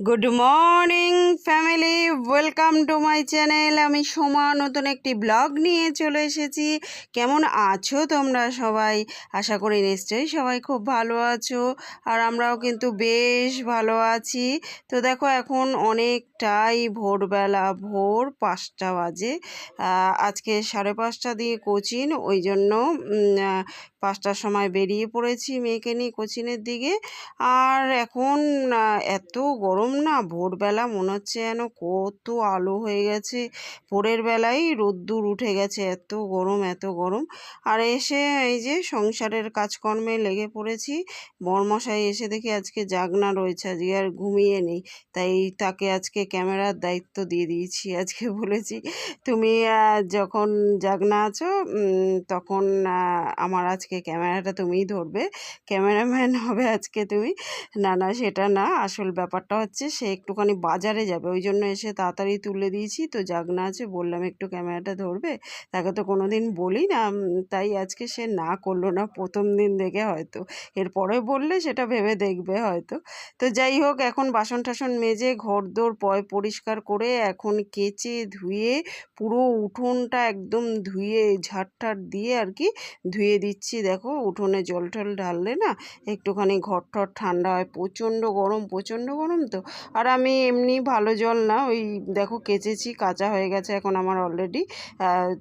Good morning family welcome to my channel আমি সোমা, নতুন একটি ব্লগ নিয়ে চলে এসেছি। কেমন আছো তোমরা সবাই? আশা করি নিশ্চয়ই সবাই খুব ভালো আছো। আর আমরাও কিন্তু বেশ ভালো আছি। তো দেখো, এখন অনেকটাই ভোরবেলা ভোর পাঁচটা বাজে। আজকে সাড়ে পাঁচটা দিয়ে কোচিং ওই জন্য পাঁচটার সময় বেরিয়ে পড়েছি মেয়েকে নিয়ে কোচিংয়ের দিকে। আর এখন এত গরম না, ভোরবেলা মনে হচ্ছে যেন কত আলো হয়ে গেছে। ভোরের বেলায় রোদ্দুর উঠে গেছে, এত গরম এত গরম। আর এসে এই যে সংসারের কাজকর্মে লেগে পড়েছি। বরমশাই এসে দেখি আজকে জাগনা রয়েছে, আজকে আর ঘুমিয়ে নেই। তাই তাকে আজকে ক্যামেরার দায়িত্ব দিয়ে দিয়েছি আজকে বলেছি। তুমি যখন জাগনা আছো তখন আমার আজকে ক্যামেরাটা তুমিই ধরবে। ক্যামেরাম্যান হবে আজকে তুমি। না না, সেটা না। আসল ব্যাপারটা হচ্ছে সে একটুখানি বাজারে যাবে। ওই জন্য এসে তাড়াতাড়ি তুলে দিয়েছি। তো জাগনা আছে, বললাম, একটু ক্যামেরাটা ধরবে? তাকে তো কোনো দিন বলি না। তাই আজকে সে না করল না প্রথম দিন দেখে হয়তো। এরপরে বললে সেটা ভেবে দেখবে হয়তো। তো যাই হোক, এখন বাসন টাসন মেজে ঘর পয় পরিষ্কার করে এখন কেচে ধুয়ে পুরো উঠোনটা একদম ধুয়ে ঝাড় দিয়ে আর কি ধুয়ে দিচ্ছি। দেখো উঠোনে জল টল ঢাললে না একটুখানি ঘর টর ঠান্ডা হয়। প্রচণ্ড গরম প্রচণ্ড গরম তো। আর আমি এমনি ভালো জল না ওই দেখো কেচেছি, কাঁচা হয়ে গেছে এখন আমার অলরেডি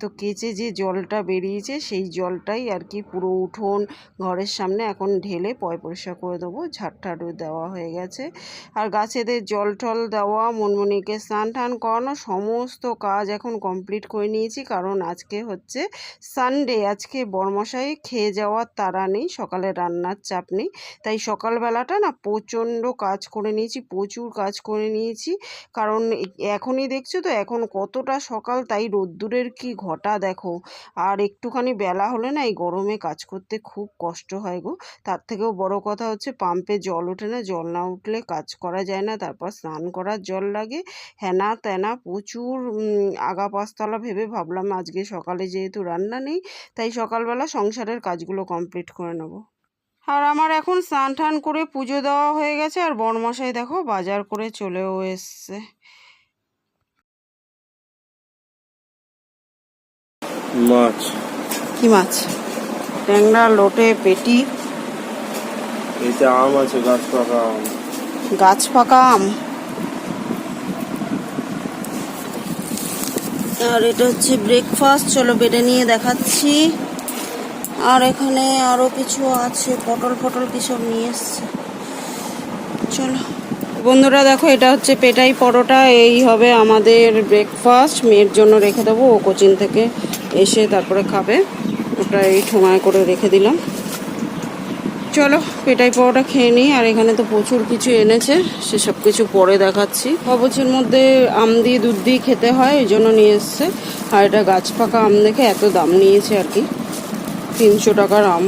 তো কেচে যে জলটা বেরিয়েছে সেই জলটাই আর কি পুরো উঠোন ঘরের সামনে এখন ঢেলে পয় পরিষ্কার করে দেবো। ঝাড় দেওয়া হয়ে গেছে। আর গাছেদের জল টল দেওয়া মনমনিকে স্নান টান করানো সমস্ত কাজ এখন কমপ্লিট করে নিয়েছি। কারণ আজকে হচ্ছে সানডে আজকে বরমশাই খেয়ে যাওয়ার তাড়া নেই, সকালে রান্নার চাপ নেই। তাই সকালবেলাটা না প্রচণ্ড কাজ করে নিয়েছি, প্রচুর কাজ করে নিয়েছি। কারণ এখনই দেখছ তো, এখন কতটা সকাল, তাই রোদ্দুরের কি ঘটা দেখো। আর একটুখানি বেলা হলে না এই গরমে কাজ করতে খুব কষ্ট হয় গো। তার থেকেও বড় কথা হচ্ছে, পাম্পে জল ওঠে না, জল না উঠলে কাজ করা যায় না, তারপর স্নান করার জল লাগে। হ্যানা ত্যানা প্রচুর আগা পাঁচতলা ভেবে ভাবলাম আজকে সকালে যেহেতু রান্না নেই তাই সকালবেলা সংসারের কাজগুলো কমপ্লিট করে নেব। আর আমার এখন স্নান টান করে পুজো দেওয়া হয়ে গেছে আর বড়মশাই দেখো বাজার করে চলেও এসছে। মাছ। কি মাছ? ট্যাংরা লোটে পেটি। এতে আম আছে গাছ পাকা আম। গাছ পাকা আম? আর এটা হচ্ছে ব্রেকফাস্ট চলো বেডে নিয়ে দেখাচ্ছি। আর এখানে আরও কিছু আছে, পটল ফটল কিসব নিয়ে এসছে। চলো। বন্ধুরা দেখো, এটা হচ্ছে পেটাই পরোটা, এই হবে আমাদের ব্রেকফাস্ট মেয়ের জন্য রেখে দেবো, ও কোচিং থেকে এসে তারপরে খাবে। ওটা এই ঠোঙায় করে রেখে দিলাম। চলো, পেটাই পাওয়াটা খেয়ে নিই। আর এখানে তো প্রচুর কিছু এনেছে সেসব কিছু পরে দেখাচ্ছি। কবচের মধ্যে আম দিয়ে, দুধ দিয়ে খেতে হয়, এই জন্য নিয়ে এসছে। আর এটা গাছ পাকা আম দেখে এত দাম নিয়েছে আর কি। তিনশো টাকার আম।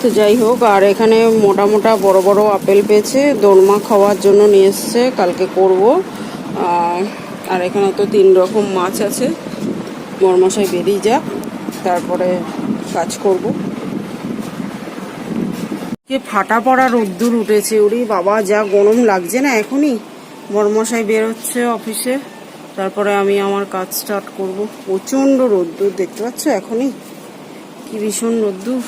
তো যাই হোক, আর এখানে মোটা মোটা বড় বড় আপেল পেয়েছে। দোরমা খাওয়ার জন্য নিয়ে এসছে, কালকে করব। আর এখানে তো তিন রকম মাছ আছে। মরমশাই বেরিয়ে যাক, তারপরে কাজ করব। কে ফাটা পড়া রোদ্দুর উঠেছে ওরে বাবা, যা গরম লাগছে না এখনই। বরমশাই বেরোচ্ছে অফিসে, তারপরে আমি আমার কাজ স্টার্ট করব। প্রচণ্ড রোদ্দুর, দেখতে পাচ্ছ এখনই? কি ভীষণ রোদ্দুর।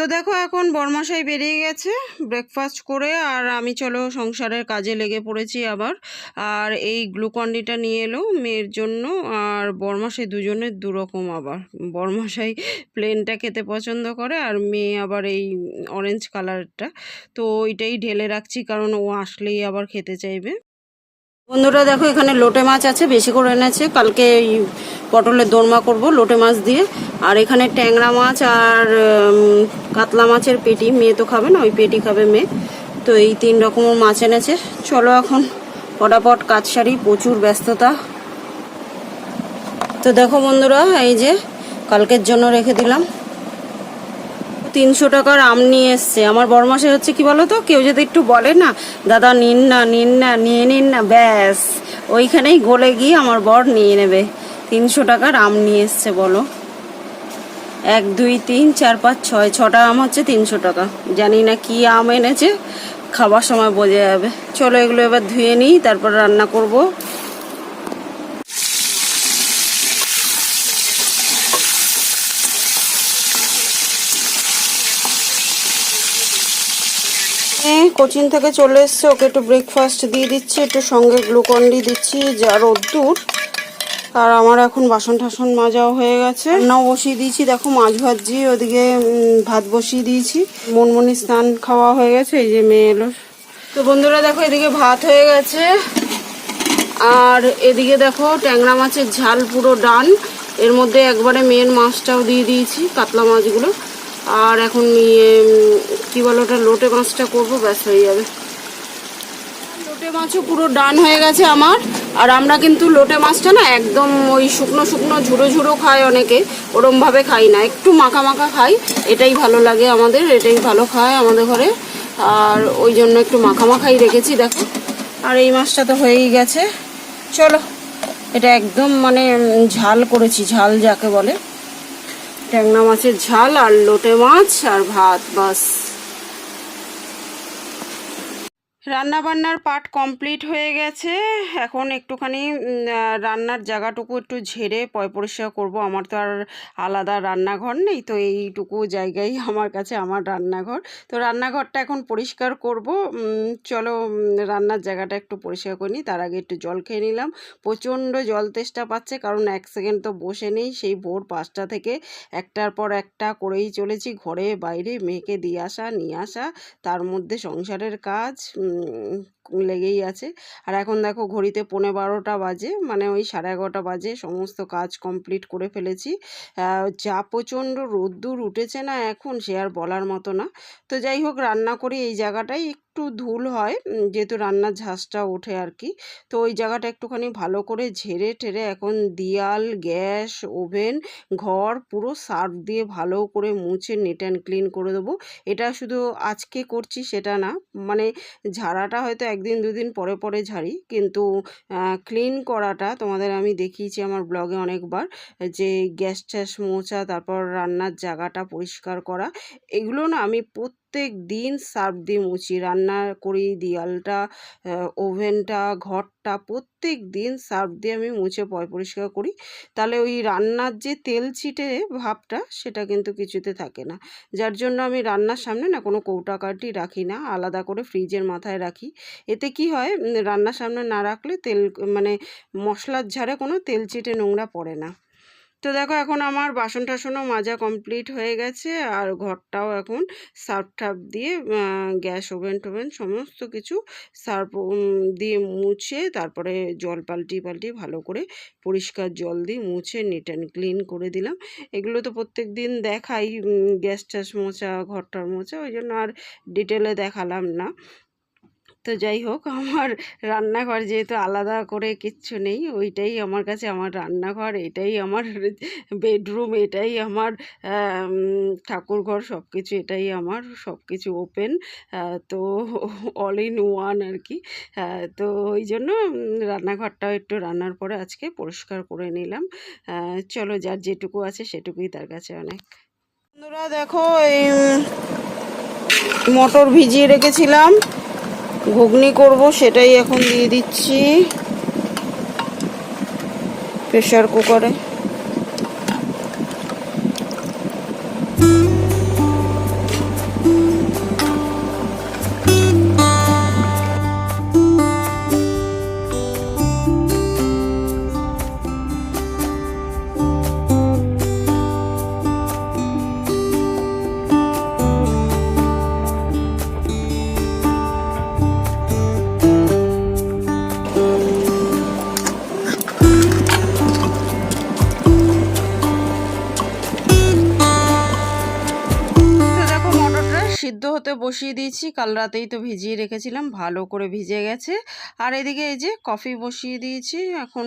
তো দেখো এখন বরমাসাই বেরিয়ে গেছে ব্রেকফাস্ট করে, আর আমি চলো সংসারের কাজে লেগে পড়েছি আবার। আর এই গ্লুকন্ডিটা নিয়ে এলো মেয়ের জন্য, আর বরমাসাই দুজনের দুরকম আবার। বরমাসাই প্লেনটা খেতে পছন্দ করে, আর মেয়ে আবার এই অরেঞ্জ কালারটা তো ওইটাই ঢেলে রাখছি, কারণ ও আসলেই আবার খেতে চাইবে। বন্ধুরা, দেখো এখানে লোটে মাছ আছে, বেশি করে এনেছে। কালকে পটলের দোরমা করব লোটে মাছ দিয়ে। আর এখানে ট্যাংরা মাছ আর কাতলা মাছের পেটি, মেয়ে তো খাবে না, ওই পেটি খাবে মেয়ে। তো এই তিন রকমের মাছ এনেছে। চলো এখন ফটাফট কাজ সারি, প্রচুর ব্যস্ততা। তো দেখো বন্ধুরা, এই যে কালকের জন্য রেখে দিলাম। তিনশো টাকার আম নিয়ে এসছে। আমার বড় মাসে হচ্ছে কি বলো তো? কেউ যদি একটু বলে না, দাদা, নিন না নিন না, নিয়ে নিন না, ব্যাস। ওইখানেই গলে গিয়ে আমার বর নিয়ে নেবে। তিনশো টাকার আম নিয়ে এসছে, বলো। এক, দুই, তিন, চার, পাঁচ, ছয়, ছটা আম হচ্ছে তিনশো টাকা। জানি না কি আম এনেছে, খাবার সময় বোঝা যাবে। চলো এগুলো এবার ধুয়ে নিই, তারপর রান্না করব। কোচিং থেকে চলে এসছে। ওকে একটু ব্রেকফাস্ট দিয়ে দিচ্ছি, একটু সঙ্গে গ্লুকন ডি দিচ্ছি, যা রোদ্দুর। আর আমার এখন বাসন টাসন মাজাও হয়ে গেছে। রান্নাও বসিয়ে দিয়েছি। দেখো মাছ ভাজি ওদিকে ভাত বসিয়ে দিয়েছি। মনমনি স্নান খাওয়া হয়ে গেছে, এই যে মেয়ে এলো। তো বন্ধুরা, দেখো এদিকে ভাত হয়ে গেছে। আর এদিকে দেখো ট্যাংরা মাছের ঝাল পুরো ডান এর মধ্যে একবারে মেয়ের মাছটাও দিয়ে দিয়েছি, কাতলা মাছগুলো। আর এখন ইয়ে কি বলো ওটা, লোটে মাছটা করব, ব্যাস হয়ে যাবে। লোটে মাছও পুরো ডান হয়ে গেছে আমার। আর আমরা কিন্তু লোটে মাছটা না একদম ওই শুকনো শুকনো ঝুড়ো ঝুড়ো খায় অনেকে, ওরমভাবে খাই না। একটু মাখা মাখা খাই, এটাই ভালো লাগে আমাদের, এটাই ভালো খায় আমাদের ঘরে। আর ওই জন্য একটু মাখা মাখাই রেখেছি, দেখো। আর এই মাছটা তো হয়েই গেছে। চলো, এটা একদম মানে ঝাল করেছি, ঝাল যাকে বলে। ট্যাংরা মাছের ঝাল আর লোটে মাছ আর ভাত বাস। রান্না বান্নার পার্ট কমপ্লিট হয়ে গেছে। এখন একটুখানি রান্নার জায়গাটুকু একটু ঝেড়ে পয় পরিষ্কার করব। আমার তো আর আলাদা রান্নাঘর নেই, তো এইটুকু জায়গায় আমার কাছে আমার রান্নাঘর। তো রান্নাঘরটা এখন পরিষ্কার করব। চলো রান্নার জায়গাটা একটু পরিষ্কার করে নিই। তার আগে একটু জল খেয়ে নিলাম। প্রচণ্ড জল তেষ্টা পাচ্ছে, কারণ এক সেকেন্ড তো বসে নেই। সেই ভোর পাঁচটা থেকে একটার পর একটা করেই চলেছি। ঘরে, বাইরে, মেয়েকে দিয়ে আসা, নিয়ে আসা, তার মধ্যে সংসারের কাজ 嗯 লেগেই আছে। আর এখন দেখো ঘড়িতে পৌনে বারোটা বাজে মানে ওই সাড়ে এগারোটা বাজে, সমস্ত কাজ কমপ্লিট করে ফেলেছি। যা প্রচণ্ড রোদ্দুর উঠেছে না এখন, সে আর বলার মতো না। তো যাই হোক, রান্না করি এই জায়গাটাই একটু ধুল হয় যেহেতু রান্নার ঝাঁসটা ওঠে আর কি। তো ওই জায়গাটা একটুখানি ভালো করে ঝেড়ে টেরে এখন দিয়াল, গ্যাস, ওভেন, ঘর পুরো সার্ফ দিয়ে ভালো করে মুছে নেট অ্যান্ড ক্লিন করে দেবো। এটা শুধু আজকে করছি সেটা না মানে ঝাড়াটা হয়তো একদিন দুদিন পরে পরে ঝাড়ি। কিন্তু ক্লিন করাটা তোমাদের আমি দেখিয়েছি আমার ব্লগে অনেকবার, যে গ্যাস ট্যাস মোছা, তারপর রান্নার জায়গাটা পরিষ্কার করা, এগুলো না আমি প্রত্যেক দিন সার্ফ দিয়ে মুছি। রান্না করি, দেয়ালটা ওভেনটা, ঘরটা প্রত্যেক দিন সার্ফ দিয়ে আমি মুছে পরিষ্কার করি। তাহলে ওই রান্নার যে তেল ছিটে ভাবটা সেটা কিন্তু কিছুতে থাকে না। যার জন্য আমি রান্নার সামনে না কোনো কৌটাকাটি রাখি না, আলাদা করে ফ্রিজের মাথায় রাখি। এতে কি হয় রান্নার সামনে না রাখলে তেল মানে মশলার ঝাড়ে কোনো তেল ছিটে নোংরা পড়ে না। তো দেখো এখন আমার বাসন টাসনও মাজা কমপ্লিট হয়ে গেছে, আর ঘরটাও এখন সার্ফ টার্ফ দিয়ে গ্যাস ওভেন টোভেন সমস্ত কিছু সার্ফ দিয়ে মুছে, তারপরে জল পাল্টি পাল্টি ভালো করে পরিষ্কার জল দিয়ে মুছে নিট অ্যান্ড ক্লিন করে দিলাম। এগুলো তো প্রত্যেক দিন দেখাই গ্যাস ট্যাস মোছা, ঘরটার মোছা, ওই জন্য আর ডিটেলে দেখালাম না। তো যাই হোক, আমার রান্নাঘর যেহেতু আলাদা করে কিচ্ছু নেই, ওইটাই আমার কাছে আমার রান্নাঘর, এটাই আমার বেডরুম, এটাই আমার ঠাকুরঘর সব কিছু এটাই আমার সব কিছু ওপেন তো অল ইন ওয়ান আর কি। তো ওই জন্য রান্নাঘরটাও একটু রান্নার পরে আজকে পরিষ্কার করে নিলাম। চলো যার যেটুকু আছে সেটুকুই তার কাছে অনেক। বন্ধুরা দেখো, এই মটর ভিজিয়ে রেখেছিলাম। ঘুগনি করব সেটাই এখন দিয়ে দিচ্ছি। প্রেশার কুকারে সিদ্ধ হতে বসিয়ে দিয়েছি। কাল রাতেই তো ভিজিয়ে রেখেছিলাম ভালো করে ভিজে গেছে। আর এদিকে এই যে কফি বসিয়ে দিয়েছি এখন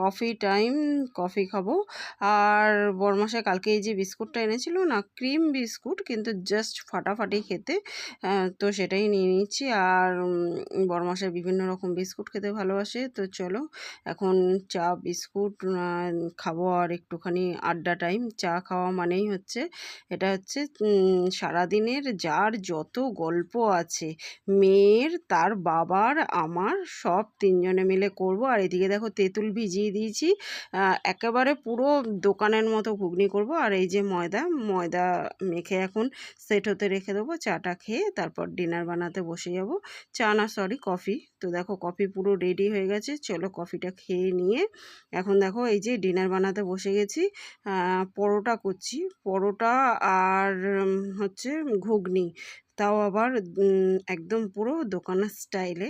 কফি টাইম কফি খাব। আর বরমাসে কালকে এই যে বিস্কুটটা এনেছিল না ক্রিম বিস্কুট কিন্তু জাস্ট ফাটাফাটি খেতে তো সেটাই নিয়ে নিচ্ছি। আর উম, বরমাসে বিভিন্ন রকম বিস্কুট খেতে ভালোবাসে তো চলো এখন চা বিস্কুট খাব আর একটুখানি আড্ডা টাইম। চা খাওয়া মানেই হচ্ছে এটা হচ্ছে সারাদিনের যার যত গল্প আছে, মেয়ের, তার বাবার, আমার, সব তিনজনে মিলে করব। আর এদিকে দেখো তেঁতুল ভিজিয়ে দিয়েছি। একেবারে পুরো দোকানের মতো ঘুগনি করব। আর এই যে ময়দা ময়দা মেখে এখন সেট হতে রেখে দেবো। চাটা খেয়ে তারপর ডিনার বানাতে বসে যাব। চা না সরি কফি তো দেখো কফি পুরো রেডি হয়ে গেছে। চলো কফিটা খেয়ে নিয়ে এখন দেখো এই যে ডিনার বানাতে বসে গেছি। পরোটা করছি। পরোটা আর হচ্ছে ঘুগনি। অগ্নি তাও আবার একদম পুরো দোকানের স্টাইলে।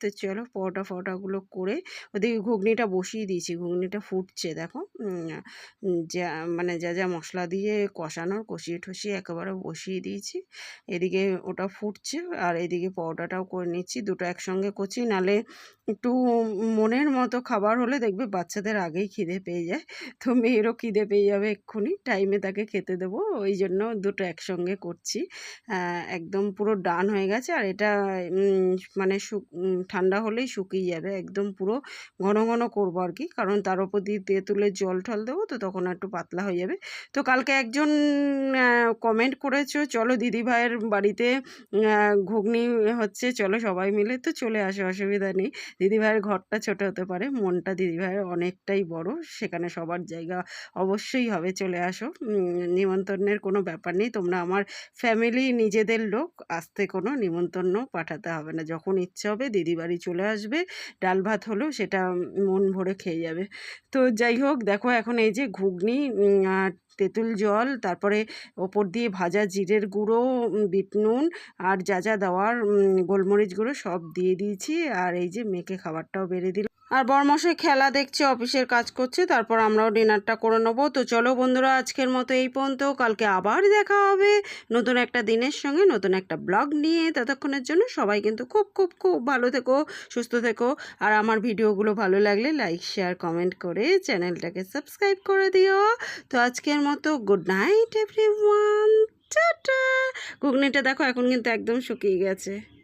তো চলো পরোটা ফরোটাগুলো করে ওদিকে ঘুগনিটা বসিয়ে দিয়েছি ঘুগনিটা ফুটছে দেখো। যা মানে যা যা মশলা দিয়ে কষানোর কষিয়ে টষিয়ে একেবারে বসিয়ে দিয়েছি। এদিকে ওটা ফুটছে আর এদিকে পরোটাটাও করে নিচ্ছি দুটো একসঙ্গে করছি। নালে একটু মনের মতো খাবার হলে দেখবে বাচ্চাদের আগেই খিদে পেয়ে যায়। তো মেয়েরও খিদে পেয়ে যাবে এক্ষুনি টাইমে তাকে খেতে দেবো ওই জন্য দুটো একসঙ্গে করছি। আহ, একদম পুরো ডান হয়ে গেছে আর এটা মানে ঠান্ডা হলেই শুকিয়ে যাবে। একদম পুরো ঘন ঘন করব আর কি। কারণ তার উপর দিয়ে তেঁতুলের জল টল দেবো তো তখন একটু পাতলা হয়ে যাবে। তো কালকে একজন কমেন্ট করেছ, চলো দিদিভাইয়ের বাড়িতে ঘুগনি হচ্ছে, চলো সবাই মিলে। তো চলে আসে, অসুবিধা নেই। দিদিভাইয়ের ঘরটা ছোট হতে পারে, মনটা দিদিভাইয়ের অনেকটাই বড়, সেখানে সবার জায়গা অবশ্যই হবে, চলে আসো। নিমন্ত্রণের কোনো ব্যাপার নেই, তোমরা আমার ফ্যামিলি নিজেদের লোক, আসতে কোনো নিমন্ত্রণ পাঠাতে হবে না। যখন ইচ্ছে হবে দিদি বাড়ি চলে আসবে, ডাল ভাত হলেও সেটা মন ভরে খেয়ে যাবে। তো যাই হোক, দেখো এখন এই যে ঘুগনি তেঁতুল জল, তারপরে ওপর দিয়ে ভাজা জিরের গুঁড়ো বিট নুন, আর যা যা দেওয়ার গোলমরিচ গুঁড়ো সব দিয়ে দিয়েছি। আর এই যে মেখে খাবারটাও বেড়ে দিল। আর বরমশাই খেলা দেখছে, অফিসের কাজ করছে, তারপর আমরাও ডিনারটা করে নেব। তো চলো বন্ধুরা, আজকের মতো এই পর্যন্ত। কালকে আবার দেখা হবে নতুন একটা দিনের সঙ্গে, নতুন একটা ব্লগ নিয়ে। ততক্ষণের জন্য সবাই কিন্তু খুব খুব খুব ভালো থেকো, সুস্থ থেকো। আর আমার ভিডিওগুলো ভালো লাগলে লাইক, শেয়ার, কমেন্ট করে চ্যানেলটাকে সাবস্ক্রাইব করে দিও। তো আজকের মতো গুড নাইট, এভরিওয়ান। টাটা! ঘুগনিটা দেখো, এখন কিন্তু একদম শুকিয়ে গেছে।